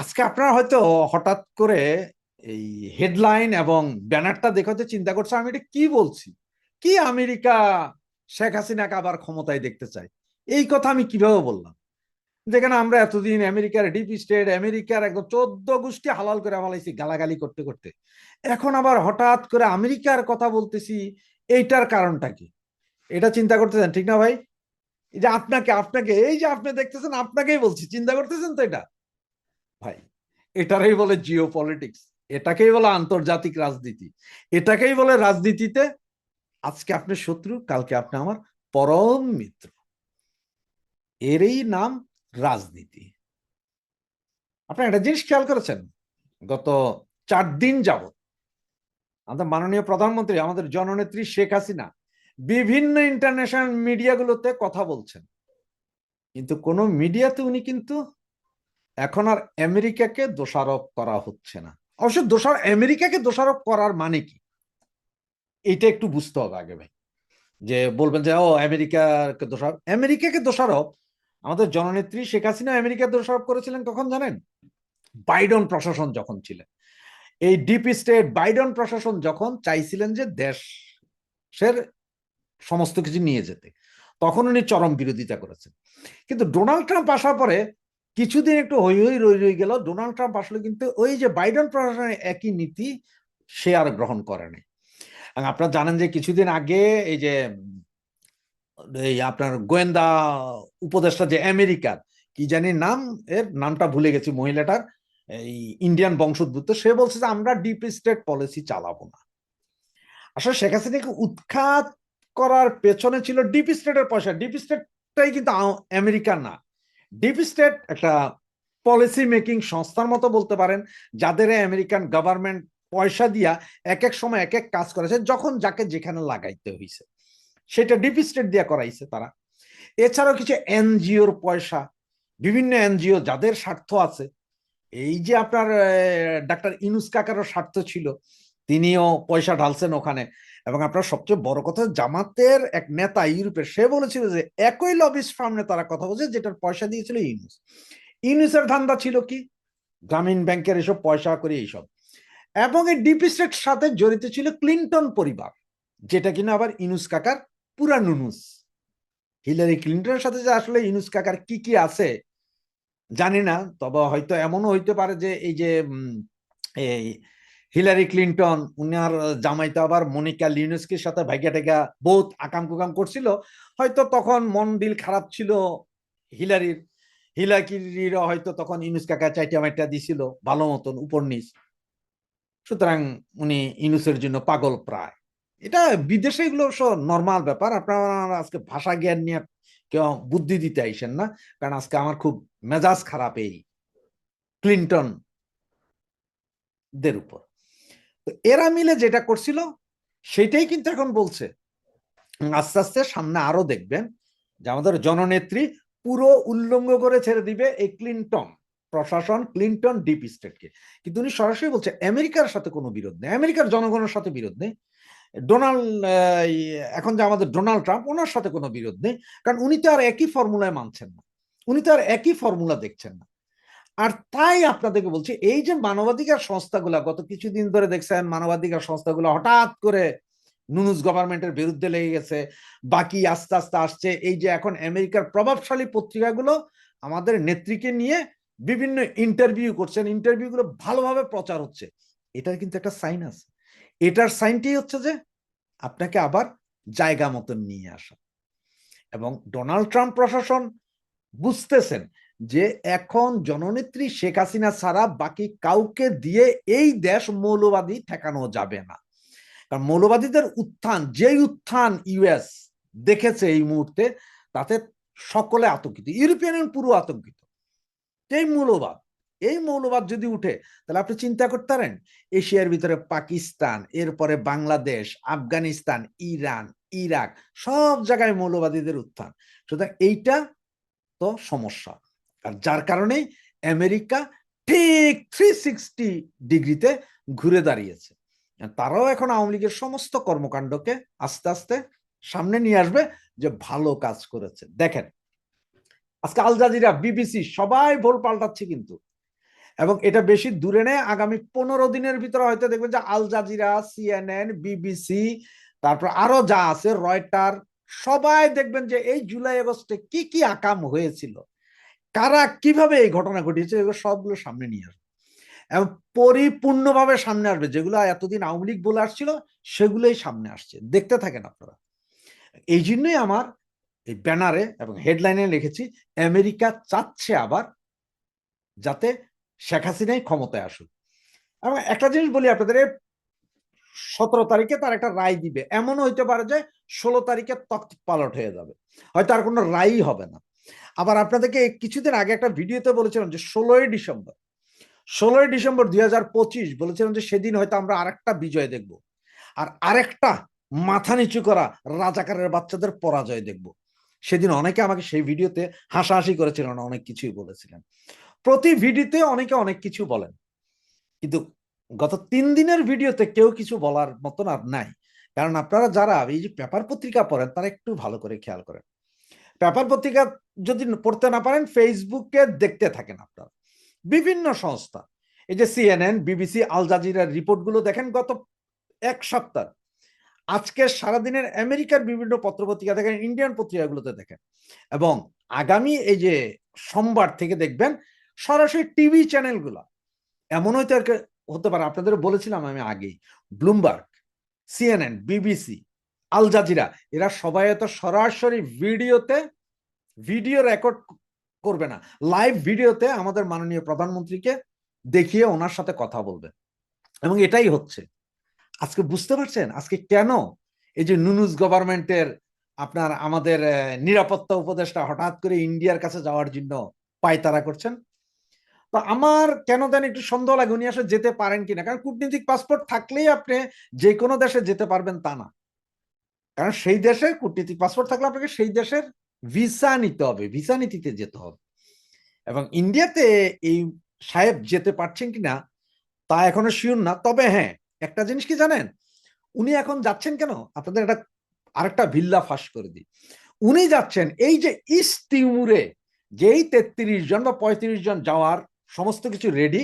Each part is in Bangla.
আজকে আপনারা হয়তো হঠাৎ করে এই হেডলাইন এবং ব্যানারটা দেখে হয়তো চিন্তা করছে আমি এটা কি বলছি? কি আমেরিকা শেখ হাসিনাকে আবার ক্ষমতায় দেখতে চাই এই কথা আমি কীভাবে বললাম? যেখানে আমরা এতদিন আমেরিকার ডিপ স্টেট, আমেরিকার একদম চোদ্দ গোষ্ঠী হালাল করে ফেলাইছি, গালাগালি করতে করতে। এখন আবার হঠাৎ করে আমেরিকার কথা বলতেছি, এইটার কারণটা কি? এটা চিন্তা করতেছেন ঠিক না ভাই? এই যে আপনাকে আপনাকে, এই যে আপনি দেখতেছেন, আপনাকেই বলছি, চিন্তা করতেছেন তো এটা? ভাই এটারই বলে জিও পলিটিক্স এটাকেই বলে আন্তর্জাতিক রাজনীতি, এটাকেই বলে রাজনীতিতে আজকে আপনি শত্রু, কালকে আপনি আমার পরম মিত্র। এরই নাম রাজনীতি। আপনি একটা জিনিস খেয়াল করেছেন? গত চার দিন যাবত আমাদের মাননীয় প্রধানমন্ত্রী, আমাদের জননেত্রী শেখ হাসিনা বিভিন্ন ইন্টারন্যাশনাল মিডিয়াগুলোতে কথা বলছেন। কিন্তু কোন মিডিয়াতে উনি কিন্তু এখন আর আমেরিকাকে দোষারোপ করা হচ্ছে না। অবশ্য দোষার আমেরিকাকে দোষারোপ করার মানে কি? এটা একটু বুঝতে হবে আগে ভাই। যে বলবেন যে, ও, আমেরিকাকে দোষারোপ আমেরিকাকে দোষারোপ, আমাদের জননেত্রী শেখ হাসিনা আমেরিকা দোষারোপ করেছিলেন কখন জানেন? বাইডন প্রশাসন যখন ছিলেন। এই ডিপ স্টেট বাইডন প্রশাসন যখন চাইছিলেন যে দেশের সমস্ত কিছু নিয়ে যেতে, তখন উনি চরম বিরোধিতা করেছেন। কিন্তু ডোনাল্ড ট্রাম্প আসার পরে কিছুদিন একটু হই হই রই রই গেল। ডোনাল্ড ট্রাম্প আসলে কিন্তু ওই যে বাইডেন প্রশাসনের একই নীতি সে আর গ্রহণ করেনি আপনারা জানেন যে কিছুদিন আগে এই যে, এই আপনার গোয়েন্দা উপদেষ্টা যে আমেরিকার, কি জানি নাম, এর নামটা ভুলে গেছি মহিলাটার, এই ইন্ডিয়ান বংশোদ্ভূত, সে বলছে যে আমরা ডিপ স্টেট পলিসি চালাবো না। আসলে শেখ হাসিনাকে উৎখাত করার পেছনে ছিল ডিপ স্টেটের পয়সা। ডিপ স্টেটটাই কিন্তু আমেরিকা না। ডিপ স্টেট একটা পলিসি মেকিং সংস্থার মতো বলতে পারেন, যাদের আমেরিকান গভর্নমেন্ট পয়সা দিয়া এক এক সময় এক এক কাজ করেছে, যখন যাকে যেখানে লাগাইতে হয়েছে সেটা ডিপ স্টেট দিয়া করাইছে তারা। এছাড়াও কিছু এনজিওর পয়সা, বিভিন্ন এনজিও যাদের স্বার্থ আছে, এই যে আপনার ডাক্তার ইনুস কাকারও স্বার্থ ছিল তিনিও পয়সা ঢালছেন ওখানে। এবং আপনার সবচেয়ে বড় কথা, জামাতের এক নেতা ইউরোপের, সে বলেছিল যে, একই লবিস ফার্মে তারা কথা বলছে, যেটার পয়সা দিয়েছিল ইউনুস। ইউনুসের ধান্দা ছিল কি? গ্রামীণ ব্যাংকের এসব পয়সা করে এইসব। এবং এই ডিপি স্টেট সাথে জড়িত ছিল ক্লিন্টন পরিবার, যেটা কিনা আবার ইনুস কাকার পুরা নুনুস হিলারি ক্লিন্টনের সাথে যে আসলে ইনুস কাকার কি কি আছে, জানি না, তবে হয়তো এমনও হইতে পারে যে, এই যে এই হিলারি ক্লিন্টন উনার জামাইতে আবার মনিকা লিউনেস্কির সাথে ভাইগা টেগা বহুত আকাম কুকাম করছিল। হয়তো তখন মন দিল খারাপ ছিল হিলারির হিলাকির হয়তো তখন ইনুস কাকা চাইটা মাইটা দিছিল ভালো মতন, উপর নিচ। সুতরাং উনি ইনুসের জন্য পাগল প্রায়। এটা বিদেশে এগুলো নর্মাল ব্যাপার। আপনারা আজকে ভাষা জ্ঞান নিয়ে কেউ বুদ্ধি দিতে আইসেন না, কারণ আজকে আমার খুব মেজাজ খারাপ এই ক্লিন্টন দের উপর। তো এরা মিলে যেটা করছিল, সেটাই কিন্তু এখন বলছে। আস্তে আস্তে সামনে আরও দেখবেন যে আমাদের জননেত্রী পুরো উল্লঙ্ঘ করে ছেড়ে দিবে এই ক্লিন্টন, প্রশাসন ক্লিন্টন ডিপ স্টেটকে। কিন্তু উনি সরাসরি বলছে, আমেরিকার সাথে কোনো বিরোধ নেই, আমেরিকার জনগণের সাথে বিরোধ নেই। ডোনাল্ড এখন যে আমাদের ডোনাল্ড ট্রাম্প, ওনার সাথে কোনো বিরোধ নেই। কারণ উনি তো আর একই ফর্মুলায় মানছেন না। উনি তো আর একই ফর্মুলা দেখছেন না। আর তাই আপনাদেরকে বলছি, এই যে মানবাধিকার সংস্থাগুলা, গত কিছুদিন ধরে দেখছেন মানবাধিকার সংস্থাগুলো হঠাৎ করে নুনুস গভর্নমেন্টের বিরুদ্ধে লেগে গেছে, বাকি আস্তে আস্তে আসছে। এই যে এখন আমেরিকার প্রভাবশালী পত্রিকাগুলো আমাদের নেত্রীকে নিয়ে বিভিন্ন ইন্টারভিউ করছেন ইন্টারভিউ গুলো ভালোভাবে প্রচার হচ্ছে। এটার কিন্তু একটা সাইন আছে। এটার সাইনটি হচ্ছে যে আপনাকে আবার জায়গা মতন নিয়ে আসা। এবং ডোনাল্ড ট্রাম্প প্রশাসন বুঝতেছেন যে এখন জননেত্রী শেখ হাসিনা ছাড়া বাকি কাউকে দিয়ে এই দেশ মৌলবাদী ঠেকানো যাবে না। কারণ মৌলবাদীদের উত্থান, যেই উত্থান ইউএস দেখেছে এই মুহূর্তে, তাতে সকলে আতঙ্কিত, ইউরোপিয়ান পুরো আতঙ্কিত। এই মৌলবাদ এই মৌলবাদ যদি উঠে, তাহলে আপনি চিন্তা করতে পারেন, এশিয়ার ভিতরে পাকিস্তান, এরপরে বাংলাদেশ, আফগানিস্তান, ইরান, ইরাক, সব জায়গায় মৌলবাদীদের উত্থান। সুতরাং এইটা তো সমস্যা। আর যার কারণে আমেরিকা ঠিক থ্রি সিক্সটি ডিগ্রিতে ঘুরে দাঁড়িয়েছে। তারাও এখন আওয়ামী লীগের সমস্ত কর্মকাণ্ডকে আস্তে আস্তে সামনে নিয়ে আসবে যে ভালো কাজ করেছে। দেখেন, আজকে আল জাজিরা, বিবিসি সবাই ভোল পাল্টাচ্ছে কিন্তু। এবং এটা বেশি দূরে নেই আগামী পনেরো দিনের ভিতরে হয়তো দেখবেন যে আল জাজিরা সিএনএন বিবিসি তারপর আরও যা আছে, রয়টার, সবাই দেখবেন যে এই জুলাই আগস্টে কি কি আকাম হয়েছিল। কারা কীভাবে এই ঘটনা ঘটিয়েছে, এগুলো সবগুলো সামনে নিয়ে আসবে। এবং পরিপূর্ণভাবে সামনে আসবে, যেগুলো এতদিন আওয়ামী লীগ বলে আসছিল, সেগুলোই সামনে আসছে। দেখতে থাকেন আপনারা। এই জন্যই আমার এই ব্যানারে এবং হেডলাইনে লিখেছি, আমেরিকা চাচ্ছে আবার যাতে শেখ হাসিনাই ক্ষমতায় আসুক। এবং একটা জিনিস বলি আপনাদের সতেরো তারিখে তার একটা রায় দিবে। এমনও হইতে পারে যে ষোলো তারিখে তখ্ত পালট হয়ে যাবে। হয়তো আর কোনো রায়ই হবে না। আবার আপনাদেরকে কিছুদিন আগে একটা ভিডিওতে বলেছিলাম যে ষোলোই ডিসেম্বর ষোলোই ডিসেম্বর দুই হাজার পঁচিশ বলেছিলাম যে সেদিন হয়তো আমরা আরেকটা বিজয় দেখব আর আরেকটা মাথা নিচু করা রাজাকারের বাচ্চাদের পরাজয় দেখব। সেদিন অনেকে আমাকে সেই ভিডিওতে হাসাহাসি করেছিলেন অনেক কিছুই বলেছিলেন। প্রতি ভিডিওতে অনেকে অনেক কিছু বলেন, কিন্তু গত তিন দিনের ভিডিওতে কেউ কিছু বলার মতন আর নাই। কারণ আপনারা যারা এই যে পেপার পত্রিকা পড়েন, তারা একটু ভালো করে খেয়াল করেন। পেপার পত্রিকা যদি পড়তে না পারেন ফেসবুকে দেখতে থাকেন আপনারা। বিভিন্ন সংস্থা, এই যে সিএনএন বিবিসি আল জাজিরার রিপোর্টগুলো দেখেন গত এক সপ্তাহ। আজকে সারাদিনের আমেরিকার বিভিন্ন পত্রপত্রিকা দেখেন ইন্ডিয়ান পত্রিকাগুলোতে দেখেন। এবং আগামী এই যে সোমবার থেকে দেখবেন, সরাসরি টিভি চ্যানেলগুলো। এমন হয়তো হতে পারে আপনাদের বলেছিলাম আমি আগেই Bloomberg CNN BBC Al Jazeera, এরা সবাই তো সরাসরি ভিডিওতে, ভিডিও রেকর্ড করবে না। লাইভ ভিডিওতে আমাদের মাননীয় প্রধানমন্ত্রীকে দেখিয়ে ওনার সাথে কথা বলবে। এবং এটাই হচ্ছে। আজকে বুঝতে পারছেন? আজকে কেন এই যে নুনুজ গভর্নমেন্টের আপনার আমাদের নিরাপত্তা উপদেষ্টা হঠাৎ করে ইন্ডিয়ার কাছে যাওয়ার জন্য পায়তারা করছেন? তো আমার কেন দেন একটু সন্দেহ লাগে, উনি আসলে যেতে পারেন কিনা? কারণ কূটনীতিক পাসপোর্ট থাকলেই আপনি যে কোনো দেশে যেতে পারবেন তা না। কারণ সেই দেশে কূটনীতিক পাসপোর্ট থাকলে আপনাকে সেই দেশের ভিসা নিতে হবে, ভিসা নীতিতে যেতে হবে। এবং ইন্ডিয়াতে এই সাহেব যেতে পারছেন কিনা তা এখনও শিওর না। তবে হ্যাঁ একটা জিনিস কি জানেন? উনি এখন যাচ্ছেন কেন? আপনাদের একটা, আরেকটা ভিল্লা ফাঁস করে দিই। উনি যাচ্ছেন এই যে ইস্ট তিমুরে, যেই তেত্রিশ জন বা পঁয়ত্রিশ জন যাওয়ার সমস্ত কিছু রেডি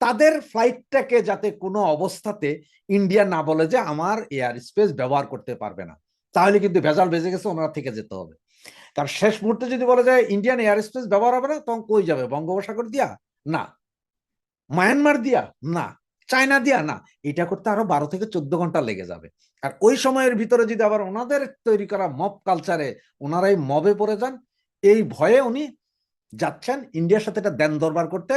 তাদের ফ্লাইটটাকে যাতে কোনো অবস্থাতে ইন্ডিয়া না বলে যে আমার এয়ার স্পেস ব্যবহার করতে পারবে না। তাহলে কিন্তু ভেজাল বেজে গেছে, ওনারা থেকে যেতে হবে। কারণ শেষ মুহূর্তে যদি বলে যায় ইন্ডিয়ান এয়ার স্পেস ব্যবহার হবে না, তখন কই যাবে? বঙ্গোপসাগর দিয়া? না। মায়ানমার দিয়া? না। চায়না দিয়া? না। এটা করতে আরও বারো থেকে চোদ্দ ঘণ্টা লেগে যাবে। আর ওই সময়ের ভিতরে যদি আবার ওনাদের তৈরি করা মব কালচারে ওনারাই মবে পড়ে যান, এই ভয়ে উনি যাচ্ছেন ইন্ডিয়ার সাথে এটা দেন দরবার করতে।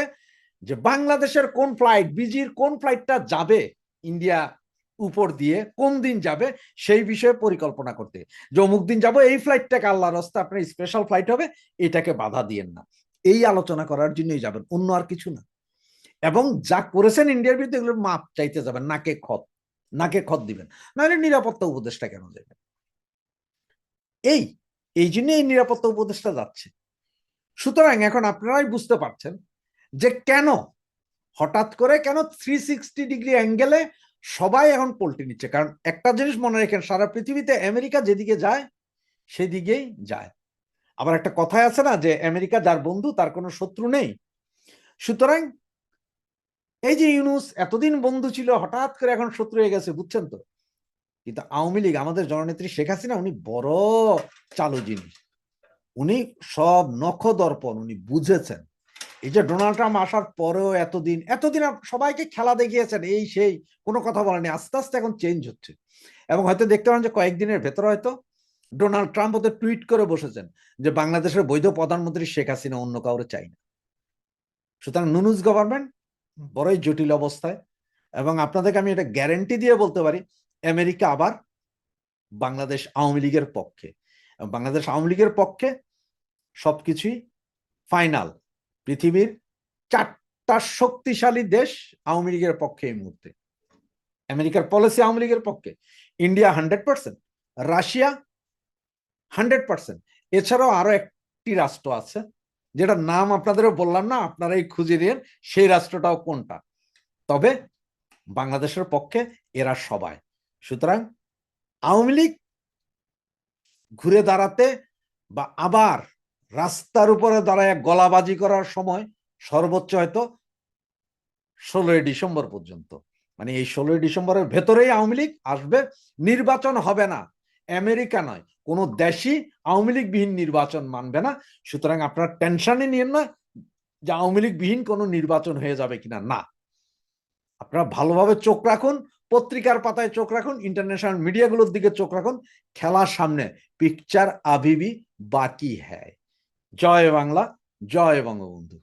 যে বাংলাদেশের কোন ফ্লাইট বিজির কোন ফ্লাইটটা যাবে ইন্ডিয়া উপর দিয়ে, কোন দিন যাবে, সেই বিষয়ে পরিকল্পনা করতে। যে অমুক দিন যাব, এই ফ্লাইটটাকে আল্লাহর রাস্তা আপনার স্পেশাল ফ্লাইট হবে, এটাকে বাধা দিয়েন না। এই আলোচনা করার জন্যই যাবেন, অন্য আর কিছু না। এবং যা করেছেন ইন্ডিয়ার বিরুদ্ধে এগুলোর মাপ চাইতে যাবেন, নাকে খত নাকে খত দিবেন। নাহলে নিরাপত্তা উপদেষ্টা কেন যাবেন? এই এই জন্য এই নিরাপত্তা উপদেষ্টা যাচ্ছে। সুতরাং এখন আপনারাই বুঝতে পারছেন যে কেন? হঠাৎ করে কেন থ্রি সিক্সটি ডিগ্রি অ্যাঙ্গেলে সবাই এখন পল্টি নিচ্ছে? কারণ একটা জিনিস মনে রেখেন, সারা পৃথিবীতে আমেরিকা যেদিকে যায়, সেদিকেই যায়। আবার একটা কথায় আছে না, যে আমেরিকা যার বন্ধু, তার কোনো শত্রু নেই। সুতরাং এই যে ইউনুস এতদিন বন্ধু ছিল, হঠাৎ করে এখন শত্রু হয়ে গেছে, বুঝছেন তো? কিন্তু আওয়ামী লীগ, আমাদের জননেত্রী শেখ হাসিনা, উনি বড় চালু জিনিস। উনি সব নখ দর্পণ উনি বুঝেছেন। এই যে ডোনাল্ড ট্রাম্প আসার পরেও এতদিন এতদিন সবাইকে খেলা দেখিয়েছেন, এই সেই, কোনো কথা বলেনি। আস্তে আস্তে এখন চেঞ্জ হচ্ছে। এবং হয়তো দেখতে পারেন যে কয়েকদিনের ভেতরে হয়তো ডোনাল্ড ট্রাম্প ওদের টুইট করে বসেছেন যে বাংলাদেশের বৈধ প্রধানমন্ত্রী শেখ হাসিনা অন্য কাউরে চাই না। সুতরাং নুনুজ গভর্নমেন্ট বড়ই জটিল অবস্থায়। এবং আপনাদেরকে আমি এটা গ্যারেন্টি দিয়ে বলতে পারি, আমেরিকা আবার বাংলাদেশ আওয়ামী লীগের পক্ষে। বাংলাদেশ আওয়ামী লীগের পক্ষে সবকিছুই ফাইনাল পৃথিবীর চারটা শক্তিশালী দেশ আওয়ামী লীগের পক্ষে এই মুহূর্তে। আমেরিকার পলিসি আওয়ামী লীগের পক্ষে। India hundred percent Russia hundred percent এছাড়াও আরও একটি রাষ্ট্র আছে যেটা নাম আপনাদেরও বললাম না, আপনারাই খুঁজে দিন সেই রাষ্ট্রটাও কোনটা? তবে বাংলাদেশের পক্ষে এরা সবাই। সুতরাং আওয়ামী লীগ ঘুরে দাঁড়াতে বা আবার রাস্তার উপরে দাঁড়ায় গলাবাজি করার সময় সর্বোচ্চ হয়তো ষোলোই ডিসেম্বর পর্যন্ত। মানে এই ষোলোই ডিসেম্বরের ভেতরেই আওয়ামী লীগ আসবে, নির্বাচন হবে না। আমেরিকা নয়, কোনো দেশই আওয়ামী লীগ বিহীন নির্বাচন মানবে না। সুতরাং আপনার টেনশনে নিয়েন না যে আওয়ামী লীগ বিহীন কোনো নির্বাচন হয়ে যাবে কিনা, না। আপনারা ভালোভাবে চোখ রাখুন, পত্রিকার পাতায় চোখ রাখুন ইন্টারন্যাশনাল মিডিয়াগুলোর দিকে চোখ রাখুন, খেলার সামনে পিকচার আবিবি বাকি হ্যায়। Caivan'la Caivan alındı.